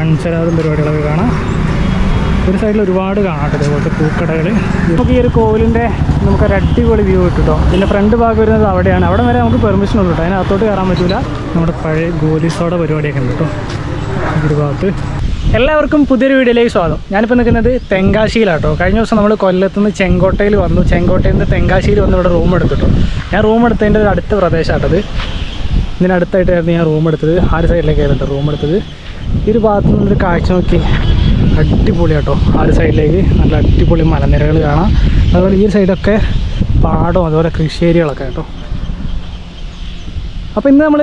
മൺചരാതും പരിപാടികളൊക്കെ കാണാം. ഒരു സൈഡിൽ ഒരുപാട് കാണാം കേട്ടോ ഇതേപോലത്തെ പൂക്കടകൾ. നമുക്ക് ഈ ഒരു കോവിലിന്റെ നമുക്കൊരു അടിപൊളി വ്യൂ കിട്ടുട്ടോ. ഇതിന്റെ ഫ്രണ്ട് ഭാഗം വരുന്നത് അവിടെയാണ്. അവിടെ വരെ നമുക്ക് പെർമിഷൻ ഉള്ളൂ കേട്ടോ. അതിനകത്തോട്ട് കയറാൻ പറ്റില്ല നമ്മുടെ പഴയ ഗോലിസോടെ പരിപാടിയൊക്കെ ഉണ്ട് കേട്ടോ. ഒരു ഭാഗത്ത്. എല്ലാവർക്കും പുതിയൊരു വീഡിയോയിലേക്ക് സ്വാഗതം. ഞാനിപ്പോൾ നിൽക്കുന്നത് തെങ്കാശിയിലാട്ടോ. കഴിഞ്ഞ ദിവസം നമ്മൾ കൊല്ലത്ത് നിന്ന് ചെങ്കോട്ടയിൽ വന്നു. ചെങ്കോട്ടയിൽ നിന്ന് തെങ്കാശിയിൽ വന്ന് ഇവിടെ റൂം എടുത്തിട്ടോ. ഞാൻ റൂം എടുത്തതിന്റെ ഒരു അടുത്ത പ്രദേശമാട്ടത് ഇതിനടുത്തായിട്ടായിരുന്നു ഞാൻ റൂം എടുത്തത്. ആ സൈഡിലേക്ക് സൈഡിലേക്കായിരുന്നു റൂം എടുത്തത്. ഈ ഒരു ഭാഗത്തു നിന്നൊരു കാഴ്ച നോക്കി. അടിപൊളി കേട്ടോ. ആ ഒരു സൈഡിലേക്ക് നല്ല അടിപൊളി മലനിരകൾ കാണാം. അതുപോലെ ഈ സൈഡൊക്കെ പാടവും അതുപോലെ കൃഷി ഏരിയകളൊക്കെ കേട്ടോ. അപ്പോൾ ഇന്ന് നമ്മൾ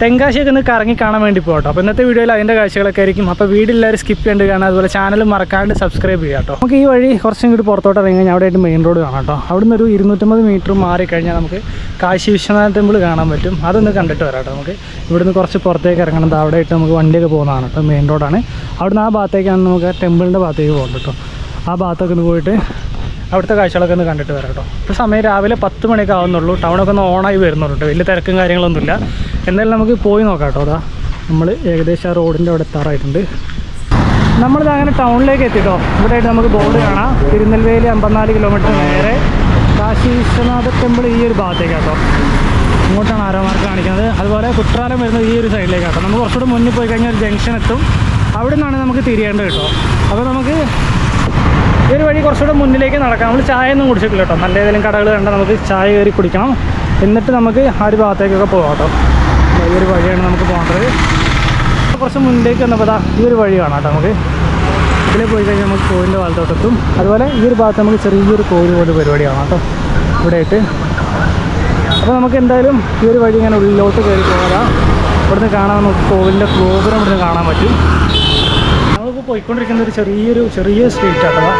തെങ്കാശിയൊക്കെ ഒന്ന് കറങ്ങി കാണാൻ വേണ്ടി പോകട്ടോ. അപ്പോൾ ഇന്നത്തെ വീഡിയോയിൽ അതിന്റെ കാഴ്ചകളൊക്കെ ആയിരിക്കും. അപ്പോൾ വീഡിയോയില്ലാവരും സ്കിപ്പ് ചെയ്യേണ്ട കാണാം അതുപോലെ ചാനൽ മറക്കാണ്ട് സബ്സ്ക്രൈബ് ചെയ്യാം കേട്ടോ. നമുക്ക് ഈ വഴി കുറച്ചും കൂടി പുറത്തോട്ട് ഇറങ്ങി അവിടെ മെയിൻ റോഡ് കാണാം കേട്ടോ. അവിടുന്ന് ഒരു ഇരുന്നൂറ്റമ്പത് മീറ്റർ മാറി കഴിഞ്ഞാൽ നമുക്ക് കാശി വിശ്വനാഥ ടെമ്പിൾ കാണാൻ പറ്റും. അതൊന്ന് കണ്ടിട്ട് വരാം കേട്ടോ നമുക്ക്. ഇവിടുന്ന് കുറച്ച് പുറത്തേക്ക് ഇറങ്ങണം. ദാ അവിടെ ആയിട്ട് നമുക്ക് വണ്ടിയൊക്കെ പോകുന്നതാണ് കേട്ടോ മെയിൻ റോഡാണ് അവിടുന്ന് ആ ഭാഗത്തേക്കാണ് നമുക്ക് ടെമ്പിളിന്റെ ഭാഗത്തേക്ക് പോകുന്നത് കേട്ടോ. ആ ഭാഗത്തൊക്കെ ഒന്ന് പോയിട്ട് അവിടുത്തെ കാഴ്ചകളൊക്കെ ഒന്ന് കണ്ടിട്ട് വരാം കേട്ടോ. ഇപ്പോൾ സമയം രാവിലെ പത്ത് മണിയൊക്കെ ആവുന്നുള്ളൂ. ടൗണൊക്കെ ഒന്ന് ഓണായി വരുന്നുള്ളൂ കേട്ടോ വലിയ തിരക്കും കാര്യങ്ങളൊന്നുമില്ല. എന്തായാലും നമുക്ക് പോയി നോക്കാം കേട്ടോ. അതാ നമ്മൾ ഏകദേശം ആ റോഡിന്റെ അവിടെ എത്താറായിട്ടുണ്ട്. നമ്മളിത് അങ്ങനെ ടൗണിലേക്ക് എത്തിട്ടോ. ഇവിടെ ആയിട്ട് നമുക്ക് ബോർഡ് കാണാം. തിരുനെൽവേലി അമ്പത്തിനാല് കിലോമീറ്റർ നേരെ കാശി വിശ്വനാഥ ടെമ്പിൾ ഈ ഒരു ഭാഗത്തേക്ക് കേട്ടോ. ഇങ്ങോട്ടാണ് ആരോ മാർക്ക് കാണിക്കുന്നത്. അതുപോലെ കുട്രാലം വരുന്നത് ഈ ഒരു സൈഡിലേക്ക് കേട്ടോ. നമുക്ക് കുറച്ചുകൂടെ മുന്നിൽ പോയി കഴിഞ്ഞാൽ ഒരു ജംഗ്ഷൻ എത്തും. അവിടെ നിന്നാണ് നമുക്ക് തിരിയേണ്ടത് കേട്ടോ. അപ്പോൾ നമുക്ക് ഈ ഒരു വഴി കുറച്ചുകൂടെ മുന്നിലേക്ക് നടക്കാം. നമ്മൾ ചായ ഒന്നും കുടിച്ചിട്ടില്ല കേട്ടോ. നല്ല ഏതെങ്കിലും കടകൾ കണ്ട നമുക്ക് ചായ കയറി കുടിക്കണം. എന്നിട്ട് നമുക്ക് ആ ഒരു ഭാഗത്തേക്കൊക്കെ പോകാം കേട്ടോ. ഈ ഒരു വഴിയാണ് നമുക്ക് പോകേണ്ടത്. കുറച്ച് മുന്നിലേക്ക് വന്നപ്പോൾ ഈ ഒരു വഴി കാണാം കേട്ടോ നമുക്ക്. ഇതിൽ പോയി കഴിഞ്ഞാൽ നമുക്ക് കോവിലിന്റെ വലത്തോട്ടെത്തും അതുപോലെ ഈ ഒരു ഭാഗത്ത് നമുക്ക് ചെറിയൊരു കോവിൽ പോലെ പരിപാടി കാണാം കേട്ടോ. ഇവിടെ ആയിട്ട് അപ്പോൾ നമുക്ക് എന്തായാലും ഈ ഒരു വഴി ഇങ്ങനെ ഉള്ളിലോട്ട് കയറി പോകാം. ഇവിടുന്ന് കാണാൻ നമുക്ക് കോവിലിന്റെ ഗോപുരം ഇവിടുന്ന് കാണാൻ പറ്റും. പോയിക്കൊണ്ടിരിക്കുന്ന ഒരു ചെറിയൊരു ചെറിയ സ്ട്രീറ്റ് അഥവാ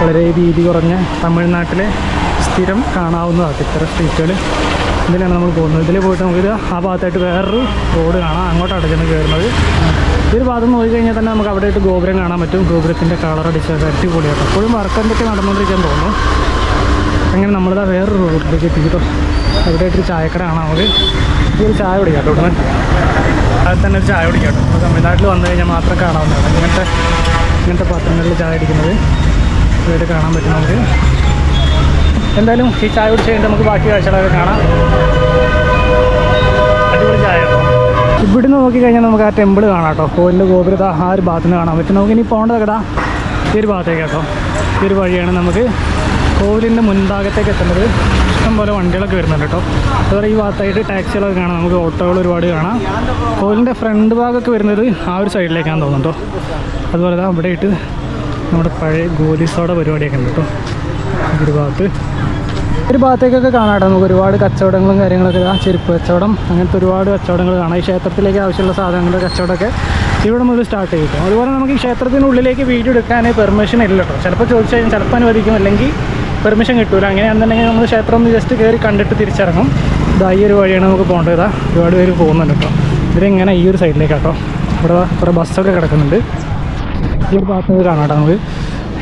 വളരെ വീതി കുറഞ്ഞ തമിഴ്നാട്ടിലെ സ്ഥിരം കാണാവുന്നതാണ് ഇത്തരം സ്ട്രീറ്റുകൾ ഇതിലാണ് നമ്മൾ പോകുന്നത്. ഇതിൽ പോയിട്ട് നമുക്കിത് ആ ഭാഗത്തായിട്ട് വേറൊരു റോഡ് കാണാം. അങ്ങോട്ടാണ് ചെന്ന് കയറുന്നത് ഈ ഒരു ഭാഗത്ത് നോക്കി കഴിഞ്ഞാൽ തന്നെ നമുക്ക് അവിടെ ആയിട്ട് ഗോപുരം കാണാൻ പറ്റും. ഗോപുരത്തിന്റെ കളർ അടിച്ചൊക്കെ അടിപൊളിയാണ് അപ്പോഴും വർക്ക് എന്തൊക്കെ നടന്നുകൊണ്ടിരിക്കാൻ തോന്നുന്നു. അങ്ങനെ നമ്മളിതാ വേറൊരു റോഡിലേക്ക് എത്തിയിട്ടോ. അവിടെ ആയിട്ട് ചായക്കട കാണാം നമുക്ക്. ഒരു ചായ കുടിക്കാം കേട്ടോ. അതിൽ തന്നെ ഒരു ചായ കുടിക്കാം കേട്ടോ. തമിഴ്നാട്ടിൽ വന്നു കഴിഞ്ഞാൽ മാത്രം കാണാവുന്നതാണ് ഇങ്ങനത്തെ ഇങ്ങനത്തെ പാത്രങ്ങളിൽ ചായ അടിക്കുന്നത് ഇവിടെ കാണാൻ പറ്റും നമുക്ക്. എന്തായാലും ഈ ചായ കുടിച്ച് കഴിഞ്ഞിട്ട് നമുക്ക് ബാക്കി കാഴ്ചകളൊക്കെ കാണാം. അടിപൊളി ചായ ഇവിടുന്ന് നോക്കിക്കഴിഞ്ഞാൽ നമുക്ക് ആ ടെമ്പിൾ കാണാം കേട്ടോ. കോവിലിന്റെ ഗോപുരത ആ ഒരു ഭാഗത്തുനിന്ന് കാണാൻ പറ്റും. നമുക്ക് ഇനി പോകേണ്ടത് കേട്ടാ ഈ ഒരു ഭാഗത്തേക്ക് കേട്ടോ. ഈ ഒരു വഴിയാണ് നമുക്ക് കോവിലിന്റെ മുൻഭാഗത്തേക്ക് എത്തേണ്ടത്. ഇഷ്ടംപോലെ വണ്ടികളൊക്കെ വരുന്നുണ്ട് കേട്ടോ. അതുപോലെ ഈ ഭാഗത്തായിട്ട് ടാക്സികളൊക്കെ കാണാം. നമുക്ക് ഓട്ടോകൾ ഒരുപാട് കാണാം. കോവിലിന്റെ ഫ്രണ്ട് ഭാഗമൊക്കെ വരുന്നത് ആ ഒരു സൈഡിലേക്കാണ് തോന്നുന്നു കേട്ടോ. അതുപോലെ തന്നെ അവിടെ ഇട്ട് നമ്മുടെ പഴയ ഗോലിസോടെ പരിപാടിയൊക്കെ ഉണ്ട് കേട്ടോ. ഒരു ഭാഗത്ത്. ഒരു ഭാഗത്തേക്കൊക്കെ കാണാം കേട്ടോ. നമുക്ക് ഒരുപാട് കച്ചവടങ്ങളും കാര്യങ്ങളൊക്കെ ആ ചെരുപ്പ് കച്ചവടം അങ്ങനത്തെ ഒരുപാട് കച്ചവടങ്ങൾ കാണാം. ഈ ക്ഷേത്രത്തിലേക്ക് ആവശ്യമുള്ള സാധനങ്ങളുടെ കച്ചവടമൊക്കെ ഇവിടെ മുതൽ സ്റ്റാർട്ട് ചെയ്തു അതുപോലെ നമുക്ക് ഈ ക്ഷേത്രത്തിനുള്ളിലേക്ക് വീഡിയോ എടുക്കാൻ പെർമിഷൻ ഇല്ല കേട്ടോ. ചിലപ്പോൾ ചോദിച്ചു കഴിഞ്ഞാൽ ചിലപ്പോൾ അനുവദിക്കും അല്ലെങ്കിൽ പെർമിഷൻ കിട്ടൂല. അങ്ങനെയാണെന്നുണ്ടെങ്കിൽ നമ്മൾ ക്ഷേത്രം ഒന്ന് ജസ്റ്റ് കയറി കണ്ടിട്ട് തിരിച്ചിറങ്ങും. ഇതാ ഈ ഒരു വഴിയാണ് നമുക്ക് പോകേണ്ടത്. ഒരുപാട് പേര് പോകുന്നുണ്ട് കേട്ടോ. ഇതിങ്ങനെ ഈ ഒരു സൈഡിലേക്കാട്ടോ ഇവിടെ കുറേ ബസ്സൊക്കെ കിടക്കുന്നുണ്ട്. ഈ ഒരു ഭാഗത്ത് കാണാം കേട്ടോ നമുക്ക്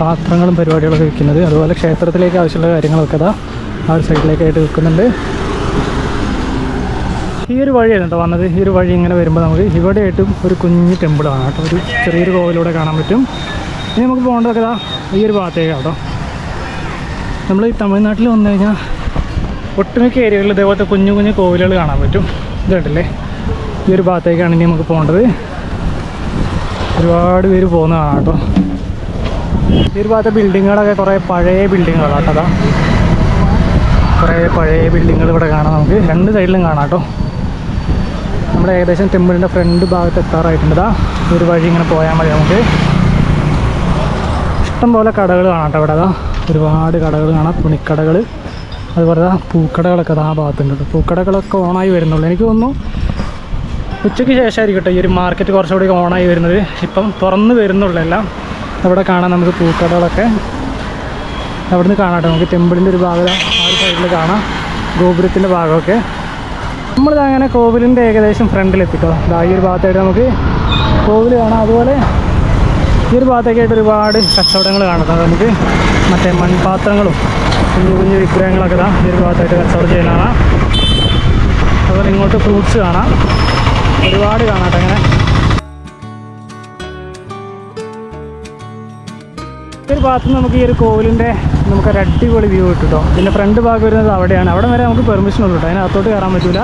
പാത്രങ്ങളും പരിപാടികളൊക്കെ വിൽക്കുന്നത് അതുപോലെ ക്ഷേത്രത്തിലേക്ക് ആവശ്യമുള്ള കാര്യങ്ങളൊക്കെ ഇതാ ആ ഒരു സൈഡിലേക്കായിട്ട് വിൽക്കുന്നുണ്ട് ഈ ഒരു വഴിയാണ് കേട്ടോ വന്നത്. ഈ ഒരു വഴി ഇങ്ങനെ വരുമ്പോൾ നമുക്ക് ഇവിടെയായിട്ടും ഒരു കുഞ്ഞ് ടെമ്പിൾ കാണാം കേട്ടോ. ഒരു ചെറിയൊരു കോവിലൂടെ കാണാൻ പറ്റും. ഇനി നമുക്ക് പോകേണ്ടതൊക്കെ ഇതാ ഈ ഒരു ഭാഗത്തേക്ക് കേട്ടോ. നമ്മൾ ഈ തമിഴ്നാട്ടിൽ വന്നു കഴിഞ്ഞാൽ ഒട്ടുമിക്ക ഏരിയകളിൽ ഇതേപോലത്തെ കുഞ്ഞു കുഞ്ഞു കോവിലുകൾ കാണാൻ പറ്റും. ഇത് കണ്ടില്ലേ? ഈ ഒരു ഭാഗത്തേക്കാണ് ഇനി നമുക്ക് പോകേണ്ടത്. ഒരുപാട് പേര് പോകുന്നതാണ് കേട്ടോ. ഈ ഒരു ഭാഗത്തെ ബിൽഡിങ്ങുകളൊക്കെ കുറേ പഴയ ബിൽഡിങ്ങുകളാണ് കേട്ടോ അതാ കുറേ പഴയ ബിൽഡിങ്ങുകൾ ഇവിടെ കാണാം നമുക്ക്. രണ്ട് സൈഡിലും കാണാം കേട്ടോ. നമ്മൾ ഏകദേശം ടെമ്പിളിന്റെ ഫ്രണ്ട് ഭാഗത്ത് എത്താറായിട്ടുണ്ട്. ഒരു വഴി ഇങ്ങനെ പോയാൽ മതി നമുക്ക്. ഇഷ്ടംപോലെ കടകൾ കാണാം കേട്ടോ ഇവിടെ. അതാ ഒരുപാട് കടകൾ കാണാം. തുണിക്കടകൾ അതുപോലെ പൂക്കടകളൊക്കെ ആ ഭാഗത്തുണ്ട്. പൂക്കടകളൊക്കെ ഓണായി വരുന്നുള്ളൂ. എനിക്ക് തോന്നുന്നു ഉച്ചയ്ക്ക് ശേഷമായിരിക്കും കേട്ടോ ഈ ഒരു മാർക്കറ്റ് കുറച്ചുകൂടി ഓണായി വരുന്നത്. ഇപ്പം തുറന്ന് വരുന്നുള്ളൂ എല്ലാം. അവിടെ കാണാം നമുക്ക് പൂക്കടകളൊക്കെ. അവിടുന്ന് കാണാം കേട്ടോ. നമുക്ക് ടെമ്പിളിന്റെ ഒരു ഭാഗം ആ ഒരു സൈഡിൽ കാണാം. ഗോപുരത്തിന്റെ ഭാഗമൊക്കെ. നമ്മളിത് അങ്ങനെ കോവിലിന്റെ ഏകദേശം ഫ്രണ്ടിലെത്തിട്ടോ. ഇതാ ഈ ഒരു ഭാഗത്തായിട്ട് നമുക്ക് കോവിൽ കാണാം. അതുപോലെ ഈ ഒരു ഭാഗത്തേക്കായിട്ട് ഒരുപാട് കച്ചവടങ്ങൾ കാണാം. നമുക്ക് മറ്റേ മൺപാത്രങ്ങളും കുഞ്ഞു കുഞ്ഞു വിഗ്രഹങ്ങളൊക്കെ ഇതാ ഈ ഒരു ഭാഗത്തായിട്ട് കച്ചവടം ചെയ്യാനാണ് അതുപോലെ ഇങ്ങോട്ട് ഫ്രൂട്ട്സ് കാണാം. ഒരുപാട് കാണാം അങ്ങനെ ഒരു ഭാഗത്ത് നമുക്ക് ഈ ഒരു കോവിലിന്റെ നമുക്ക് ഒരു അടിപൊളി വ്യൂ കിട്ടും പിന്നെ ഫ്രണ്ട് ഭാഗം വരുന്നത് അവിടെയാണ്. അവിടെ വരെ നമുക്ക് പെർമിഷൻ ഉള്ളൂ കേട്ടോ. അതിനകത്തോട്ട് കയറാൻ പറ്റില്ല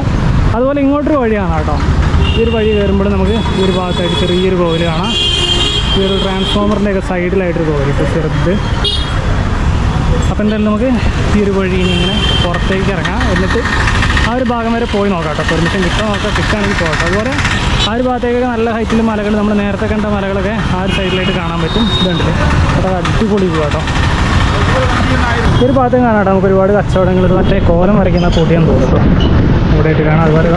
അതുപോലെ ഇങ്ങോട്ടൊരു വഴിയാണ് കേട്ടോ. ഈ ഒരു വഴി കയറുമ്പോൾ നമുക്ക് ഈ ഒരു ഭാഗത്തായിട്ട് ചെറിയൊരു കോവിൽ കാണാം. ഈ ഒരു ട്രാൻസ്ഫോമറിന്റെയൊക്കെ സൈഡിലായിട്ടൊരു കോവിൽ ഇപ്പോൾ ചെറുത്. അപ്പോൾ എന്തായാലും നമുക്ക് ഈ ഒരു വഴി ഇങ്ങനെ പുറത്തേക്ക് ഇറങ്ങാം. എന്നിട്ട് ആ ഒരു ഭാഗം വരെ പോയി നോക്കാം കേട്ടോ. പെർമിഷൻ കിട്ടാൻ നോക്കാം. കിട്ടുകയാണെങ്കിൽ പോകട്ടെ അതുപോലെ ആ ഒരു ഭാഗത്തേക്കൊക്കെ നല്ല ഹൈറ്റിൽ മലകൾ നമ്മൾ നേരത്തെ കണ്ട മലകളൊക്കെ ആ ഒരു സൈഡിലായിട്ട് കാണാൻ പറ്റും. ഇതുണ്ട് അത് അടിപൊളി പോകാട്ടോ കേട്ടോ ഒരു ഭാഗത്തേക്ക് കാണാം കേട്ടോ. നമുക്ക് ഒരുപാട് കച്ചവടങ്ങൾ മറ്റേ കോലം വരയ്ക്കുന്ന കൂട്ടിയാന്ന് തോന്നുന്നു ഇവിടെയായിട്ട് കാണാം. അതുപോലെ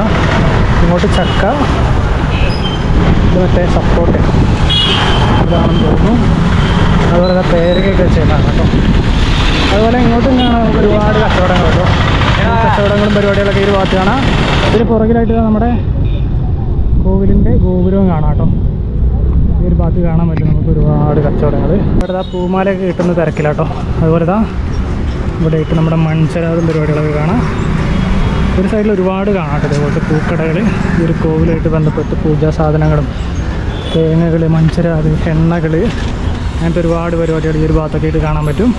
ഇങ്ങോട്ട് ചക്ക മറ്റേ സപ്പോർട്ട് ഇതാണെന്ന് തോന്നുന്നു. അതുപോലെ പേരൊക്കെ ചെയ്യുന്നതാണ് കേട്ടോ. അതുപോലെ ഇങ്ങോട്ടും കാണാം. ഒരുപാട് കച്ചവടങ്ങൾ കേട്ടോ. കച്ചവടങ്ങളും പരിപാടികളൊക്കെ ഈ ഒരു ഭാഗത്ത് കാണാം. ഇതിന് പുറകിലായിട്ട് നമ്മുടെ കോവിലിന്റെ ഗോപുരവും കാണാം കേട്ടോ. ഈ ഒരു ഭാഗത്ത് കാണാൻ പറ്റും നമുക്ക് ഒരുപാട് കച്ചവടങ്ങൾ ഇവിടെ ആ പൂമാലയൊക്കെ കിട്ടുന്ന തിരക്കിലാട്ടോ. അതുപോലെ ഇതാ ഇവിടെ ഇട്ട് നമ്മുടെ മൺചരാതും പരിപാടികളൊക്കെ കാണാം. ഒരു സൈഡിൽ ഒരുപാട് കാണാം കേട്ടോ ഇതേപോലത്തെ പൂക്കടകൾ ഈ ഒരു കോവിലായിട്ട് ബന്ധപ്പെട്ട് പൂജാ സാധനങ്ങളും തേങ്ങകൾ മൺചരാത് എണ്ണകൾ അങ്ങനത്തെ ഒരുപാട് പരിപാടികൾ ഈ ഒരു ഭാഗത്തൊക്കെ ആയിട്ട് കാണാൻ പറ്റും.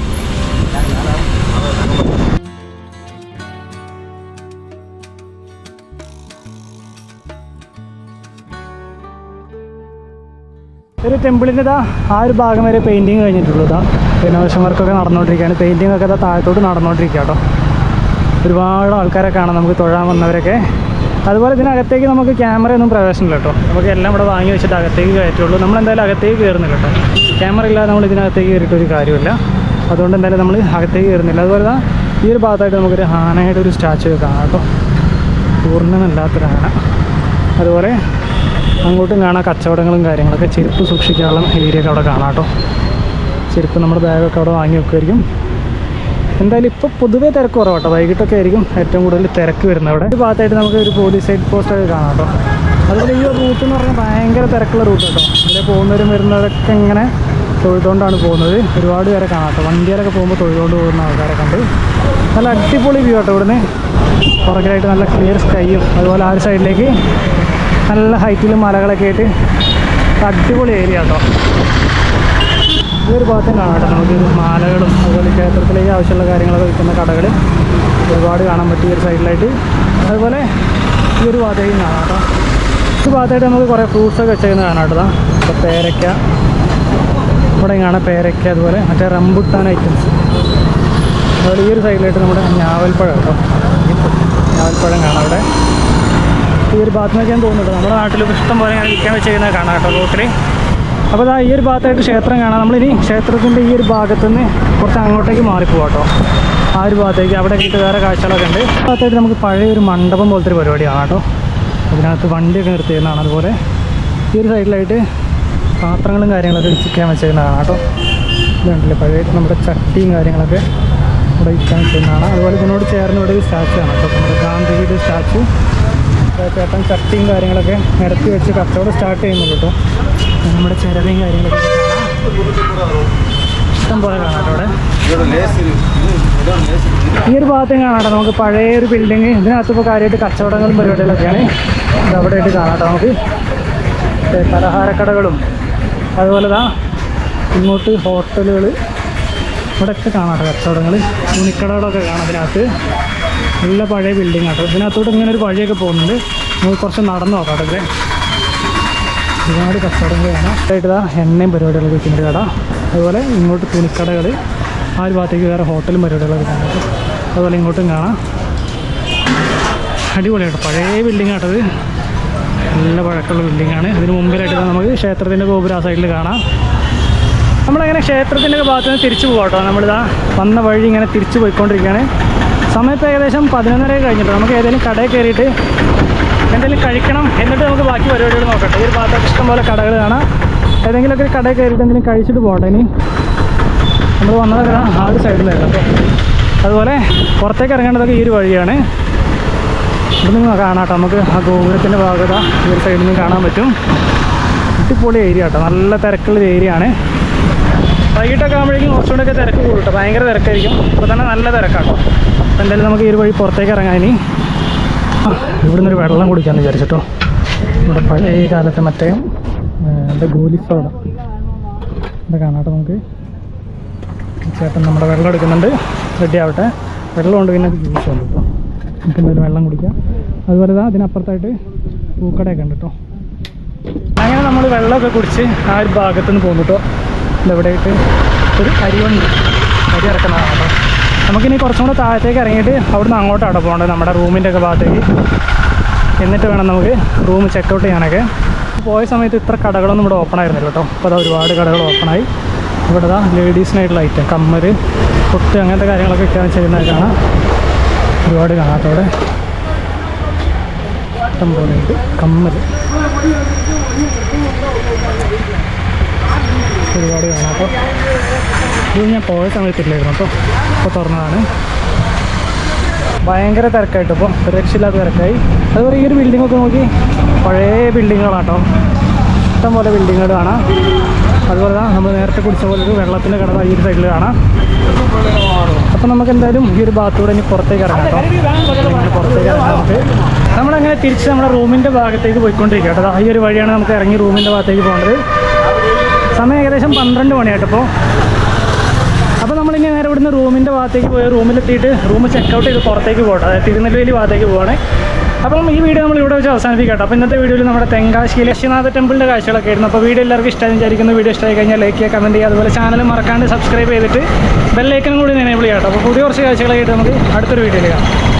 ടെമ്പിളിന്റെ ഇതാ ആ ഒരു ഭാഗം വരെ പെയിന്റിങ് കഴിഞ്ഞിട്ടുള്ളൂ ഇതാ. റിനോവേഷൻ വർക്കൊക്കെ നടന്നുകൊണ്ടിരിക്കുകയാണ്. പെയിന്റിംഗ് ഒക്കെ ഇതാ താഴത്തോട്ട് നടന്നുകൊണ്ടിരിക്കുക കേട്ടോ. ഒരുപാട് ആൾക്കാരെ കാണാം നമുക്ക് തൊഴാൻ വന്നവരൊക്കെ. അതുപോലെ ഇതിനകത്തേക്ക് നമുക്ക് ക്യാമറയൊന്നും പ്രവേശനമില്ല കേട്ടോ. നമുക്ക് എല്ലാം ഇവിടെ വാങ്ങി വെച്ചിട്ട് അകത്തേക്ക് കയറ്റുള്ളൂ നമ്മൾ എന്തായാലും അകത്തേക്ക് കയറുന്നില്ല കേട്ടോ. ക്യാമറ ഇല്ലാതെ നമ്മൾ ഇതിനകത്തേക്ക് കയറിയിട്ട് ഒരു കാര്യമില്ല അതുകൊണ്ട് എന്തായാലും നമ്മൾ അകത്തേക്ക് കയറുന്നില്ല. അതുപോലെ ഈ ഒരു ഭാഗത്തായിട്ട് നമുക്കൊരു ആനയുടെ ഒരു സ്റ്റാച്ചു കാണാം കേട്ടോ. പൂർണമല്ലാത്തൊരു ആന. അതുപോലെ അങ്ങോട്ടും കാണാം കച്ചവടങ്ങളും കാര്യങ്ങളൊക്കെ ചെരുപ്പ് സൂക്ഷിക്കാനുള്ള ഏരിയ ഒക്കെ അവിടെ കാണാം കേട്ടോ. ചെരുപ്പ് നമ്മുടെ ബാഗൊക്കെ അവിടെ വാങ്ങി വെക്കുമായിരിക്കും. എന്തായാലും ഇപ്പോൾ പൊതുവേ തിരക്ക് കുറവാട്ടോ. വൈകിട്ടൊക്കെ ആയിരിക്കും ഏറ്റവും കൂടുതൽ തിരക്ക് വരുന്നത് അവിടെ. ഒരു ഭാഗത്തായിട്ട് നമുക്ക് ഒരു പോലീസ് സൈഡ് പോസ്റ്റൊക്കെ കാണാം കേട്ടോ. അതുപോലെ ഈ ഒരു റൂട്ട് എന്ന് പറഞ്ഞാൽ ഭയങ്കര തിരക്കുള്ള റൂട്ട് കേട്ടോ. ഇവിടെ പോകുന്നവരും വരുന്നവരൊക്കെ ഇങ്ങനെ തൊഴുതുകൊണ്ടാണ് പോകുന്നത്. ഒരുപാട് പേരെ കാണാം കേട്ടോ. വണ്ടിയിലൊക്കെ പോകുമ്പോൾ തൊഴുതുകൊണ്ട് പോകുന്ന ആൾക്കാരെ കണ്ട്. നല്ല അടിപൊളി വ്യൂ കേട്ടോ ഇവിടുന്ന്. പുറകിലായിട്ട് നല്ല ക്ലിയർ സ്കൈയും അതുപോലെ ആ ഒരു സൈഡിലേക്ക് നല്ല ഹൈറ്റിൽ മലകളൊക്കെ ആയിട്ട് അടിപൊളി ഏരിയ കേട്ടോ ഈ ഭാഗത്തും കാണാം കേട്ടോ. നമുക്ക് മാലകളും അതുപോലെ ക്ഷേത്രത്തിലേക്ക് ആവശ്യമുള്ള കാര്യങ്ങളൊക്കെ വിൽക്കുന്ന കടകൾ ഒരുപാട് കാണാൻ പറ്റിയ ഒരു സൈഡിലായിട്ട് അതുപോലെ ഈ ഒരു ഭാഗത്തേക്കും കാണാം കേട്ടോ. ഈ ഭാഗത്തായിട്ട് നമുക്ക് കുറേ ഫ്രൂട്ട്സൊക്കെ വെച്ചേക്കുന്നത് കാണാം കേട്ടോ. ഇപ്പോൾ പേരയ്ക്ക. ഇവിടെ കാണാം പേരയ്ക്ക അതുപോലെ മറ്റേ റംബുട്ടാൻ ഐറ്റംസ് അതുപോലെ ഈ ഒരു സൈഡിലായിട്ട് നമ്മുടെ ഞാവൽപ്പഴം കേട്ടോ. ഞാവൽപ്പഴം കാണാം അവിടെ. ഈ ഒരു ഭാഗത്ത് ഞാൻ തോന്നുന്നുണ്ട്. നമ്മുടെ നാട്ടിൽ ഇഷ്ടം പോലെ ഇങ്ങനെ വിൽക്കാൻ വെച്ചേക്കുന്നത് കാണാം കേട്ടോ റോട്ടിൽ അപ്പോൾ ദാ ഈ ഒരു ഭാഗത്തായിട്ട് ക്ഷേത്രം കാണാം. നമ്മളിനി ക്ഷേത്രത്തിന്റെ ഈ ഒരു ഭാഗത്തുനിന്ന് കുറച്ച് അങ്ങോട്ടേക്ക് മാറിപ്പോകാം കേട്ടോ. ആ ഒരു ഭാഗത്തേക്ക് അവിടെ കിട്ടി വേറെ കാഴ്ചകളൊക്കെ ഉണ്ട്. ഭാഗത്തായിട്ട് നമുക്ക് പഴയ ഒരു മണ്ഡപം പോലത്തെ ഒരു പരിപാടിയാണ് കേട്ടോ. അതിനകത്ത് വണ്ടിയൊക്കെ നിർത്തിയിരുന്നതാണ് അതുപോലെ. ഈ ഒരു സൈഡിലായിട്ട് പാത്രങ്ങളും കാര്യങ്ങളൊക്കെ വിൽക്കാൻ വെച്ചിരുന്നതാണ് കേട്ടോ. ഇതുണ്ടല്ലേ പഴയ നമ്മുടെ ചട്ടിയും കാര്യങ്ങളൊക്കെ ഇവിടെ വിൽക്കാൻ വെച്ചിരുന്നതാണ് അതുപോലെ ഇതിനോട് ചേർന്ന് ഇവിടെ ഒരു സ്റ്റാച്ചു ആണ് കേട്ടോ. നമ്മുടെ ഗാന്ധിജിയുടെ സ്റ്റാച്ചു ചേട്ടൻ ചട്ടിയും കാര്യങ്ങളൊക്കെ നിരത്തി വെച്ച് കച്ചവടം സ്റ്റാർട്ട് ചെയ്യുന്നുണ്ട് കേട്ടോ. നമ്മുടെ ചിരവയും കാര്യങ്ങളൊക്കെ ഇഷ്ടം പോലെ കാണാം അവിടെ. ഈ ഒരു ഭാഗത്തും കാണാം കേട്ടോ. നമുക്ക് പഴയ ഒരു ബിൽഡിങ് ഇതിനകത്ത് ഇപ്പോൾ കാര്യമായിട്ട് കച്ചവടങ്ങളും പരിപാടികളൊക്കെയാണ്. അവിടെ ആയിട്ട് കാണാം കേട്ടോ നമുക്ക്. പലഹാരക്കടകളും. അതുപോലെ താ ഇങ്ങോട്ട് ഹോട്ടലുകൾ ഇവിടെയൊക്കെ കാണാം കേട്ടോ കച്ചവടങ്ങൾ തുണിക്കടകളൊക്കെ കാണാം അതിനകത്ത് നല്ല പഴയ ബിൽഡിംഗ് ആട്ടോ. ഇതിനകത്തോട്ട് ഇങ്ങനെ ഒരു വഴിയൊക്കെ പോകുന്നുണ്ട്. നമുക്ക് കുറച്ച് നടന്നു നോക്കാം ഇതിലെ. ഒരുപാട് ആയിട്ട് ഇതാ എണ്ണയും പരിപാടികളൊക്കെ വെക്കുന്ന കട അതുപോലെ ഇങ്ങോട്ട് തുണിക്കടകൾ ആ ഒരു ഭാഗത്തേക്ക് വേറെ ഹോട്ടലും പരിപാടികളൊക്കെ കാണാം. അതുപോലെ ഇങ്ങോട്ടും കാണാം. അടിപൊളിയാട്ടോ. പഴയ ബിൽഡിംഗ് ആട്ടത് നല്ല പഴക്കമുള്ള ബിൽഡിംഗ് ആണ്. ഇതിന് മുമ്പിലായിട്ട് നമുക്ക് ക്ഷേത്രത്തിന്റെ ഗോപുര ആ സൈഡിൽ കാണാം. നമ്മളങ്ങനെ ക്ഷേത്രത്തിന്റെ ഭാഗത്ത് നിന്ന് തിരിച്ചു പോകാം കേട്ടോ നമ്മളിതാ വന്ന വഴി ഇങ്ങനെ തിരിച്ചു പോയിക്കൊണ്ടിരിക്കുകയാണ്. സമയം ഇപ്പോൾ ഏകദേശം പതിനൊന്നര കഴിഞ്ഞിട്ട് നമുക്ക് ഏതെങ്കിലും കടയിൽ കയറിയിട്ട് എന്തെങ്കിലും കഴിക്കണം എന്നിട്ട് നമുക്ക് ബാക്കി പരിപാടികൾ നോക്കട്ടെ. ഈ ഒരു ഭാഗത്തൊക്കെ ഇഷ്ടംപോലെ കടകൾ കാണാം. ഏതെങ്കിലുമൊക്കെ ഒരു കടയിൽ കയറിയിട്ട് എന്തെങ്കിലും കഴിച്ചിട്ട് പോകട്ടെ ഇനി. നമ്മൾ വന്നതൊക്കെ ആ ഒരു സൈഡിലായിരുന്നു. അപ്പോൾ അതുപോലെ പുറത്തേക്ക് ഇറങ്ങേണ്ടതൊക്കെ ഈ ഒരു വഴിയാണ്. ഇവിടെ നിന്ന് കാണാം കേട്ടോ. നമുക്ക് ആ ഗോപുരത്തിന്റെ ഭാഗത ഈ ഒരു സൈഡിൽ നിന്ന് കാണാൻ പറ്റും. അടിപൊളി ഏരിയ കേട്ടോ നല്ല തിരക്കുള്ളൊരു ഏരിയ ആണ്. വൈകിട്ടൊക്കെ ആകുമ്പോഴേക്കും കുറച്ചുകൂടെ ഒക്കെ തിരക്ക് കൂടും കേട്ടോ. ഭയങ്കര തിരക്കായിരിക്കും. ഇപ്പോൾ തന്നെ നല്ല തിരക്കാട്ടോ. എന്തായാലും നമുക്ക് ഈ ഒരു വഴി പുറത്തേക്ക് ഇറങ്ങാൻ ഇനി. ഇവിടുന്ന് ഒരു വെള്ളം കുടിക്കാമെന്ന് വിചാരിച്ചിട്ടോ. ഇവിടെ പഴയ കാലത്തെ മറ്റേ എന്താ ഗോലി സോഡ ഇവിടെ കാണാട്ടോ നമുക്ക്. ചേട്ടൻ നമ്മുടെ വെള്ളം എടുക്കുന്നുണ്ട്. റെഡി ആവട്ടെ. വെള്ളമുണ്ട് പിന്നെ ജ്യൂസ് ഉണ്ട് കേട്ടോ. നമുക്ക് എന്തായാലും വെള്ളം കുടിക്കാം. അതുപോലെ തന്നെ അതിനപ്പുറത്തായിട്ട് പൂക്കടയൊക്കെ ഉണ്ട് കേട്ടോ. അങ്ങനെ നമ്മൾ വെള്ളമൊക്കെ കുടിച്ച് ആ ഒരു ഭാഗത്തുനിന്ന് പോകുന്നു കേട്ടോ. ഇതെവിടെയായിട്ട്? ഒരു അരിവണ്ടി അരി ഇറക്കുന്നതാണ് കേട്ടോ. നമുക്കിനി കുറച്ചും കൂടെ താഴത്തേക്ക് ഇറങ്ങിയിട്ട് അവിടുന്ന് അങ്ങോട്ടാണ് പോകേണ്ടത് നമ്മുടെ റൂമിന്റെ ഒക്കെ ഭാഗത്തേക്ക്. എന്നിട്ട് വേണം നമുക്ക് റൂം ചെക്കൗട്ട് ചെയ്യാനൊക്കെ. പോയ സമയത്ത് ഇത്ര കടകളൊന്നും ഇവിടെ ഓപ്പൺ ആയിരുന്നില്ല കേട്ടോ. അപ്പോൾ അതാ ഒരുപാട് കടകൾ ഓപ്പണായി ഇവിടെ ഇതാ ലേഡീസിനായിട്ടുള്ള ഐറ്റം കമ്മർ പൊട്ട് അങ്ങനത്തെ കാര്യങ്ങളൊക്കെ വിൽക്കാൻ ചെയ്യുന്നത് ഒരുപാട് കാണാത്തവിടെ ഇഷ്ടം പോലെ കമ്മര് ഒരുപാട് കാണാം അപ്പോൾ ഇത് ഞാൻ പോയ സമയത്തില്ലായിരുന്നു. അപ്പോൾ ഇപ്പോൾ തുറന്നതാണ്. ഭയങ്കര തിരക്കായിട്ട് ഇപ്പോൾ രക്ഷയില്ലാത്ത തിരക്കായി. അതുപോലെ ഈ ഒരു ബിൽഡിംഗ് ഒക്കെ നോക്കി പഴയ ബിൽഡിങ്ങുകളാട്ടോ ഇഷ്ടം പോലെ ബിൽഡിങ്ങുകൾ കാണാം. അതുപോലെ തന്നെ നമ്മൾ നേരത്തെ കുടിച്ച പോലെ ഒരു വെള്ളത്തിന്റെ കിടന്ന ഈ ഒരു സൈഡിൽ കാണാം. അപ്പം നമുക്ക് എന്തായാലും ഈ ഒരു ഭാഗത്തൂടെ ഇനി പുറത്തേക്ക് ഇറങ്ങാം കേട്ടോ. പുറത്തേക്ക് ഇറങ്ങാം നമ്മളങ്ങനെ തിരിച്ച് നമ്മുടെ റൂമിന്റെ ഭാഗത്തേക്ക് പോയിക്കൊണ്ടിരിക്കുക കേട്ടോ. ഈ ഒരു വഴിയാണ് നമുക്ക് ഇറങ്ങി റൂമിന്റെ ഭാഗത്തേക്ക് പോകേണ്ടത്. സമയം ഏകദേശം പന്ത്രണ്ട് മണിയായിട്ടപ്പോൾ അപ്പോൾ നമ്മളിങ്ങനെ നേരെ ഇവിടുന്ന് റൂമിന്റെ ഭാഗത്തേക്ക് പോയി റൂമിലെത്തിയിട്ട് റൂം ചെക്കൗട്ട് ചെയ്ത് പുറത്തേക്ക് പോകട്ടെ. അതായത് തിരുനെല്ലി ഭാഗത്തേക്ക് പോകണേ അപ്പം ഈ വീഡിയോ നമ്മൾ ഇവിടെ വെച്ച് അവസാനിപ്പിക്കട്ടെ. അപ്പോൾ ഇന്നത്തെ വീഡിയോയിൽ നമ്മുടെ തെങ്കാശി ലക്ഷ്യനാഥ ടെമ്പിളിന്റെ കാഴ്ചകളൊക്കെ ആയിരുന്നു. അപ്പോൾ വീഡിയോ എല്ലാവർക്കും ഇഷ്ടമായി വിചാരിക്കുന്ന. വീഡിയോ ഇഷ്ടമായി കഴിഞ്ഞാൽ ലൈക്ക് ചെയ്യുക കമന്റ് ചെയ്യുക അതുപോലെ ചാനൽ മറക്കാണ്ട് സബ്സ്ക്രൈബ് ചെയ്തിട്ട് ബെല്ലൈക്കനും കൂടി എനേബിൾ ചെയ്യാം അപ്പോൾ പുതിയ കുറച്ച് കാഴ്ചകളായിട്ട് നമുക്ക് അടുത്തൊരു വീഡിയോയിൽ കാണാം.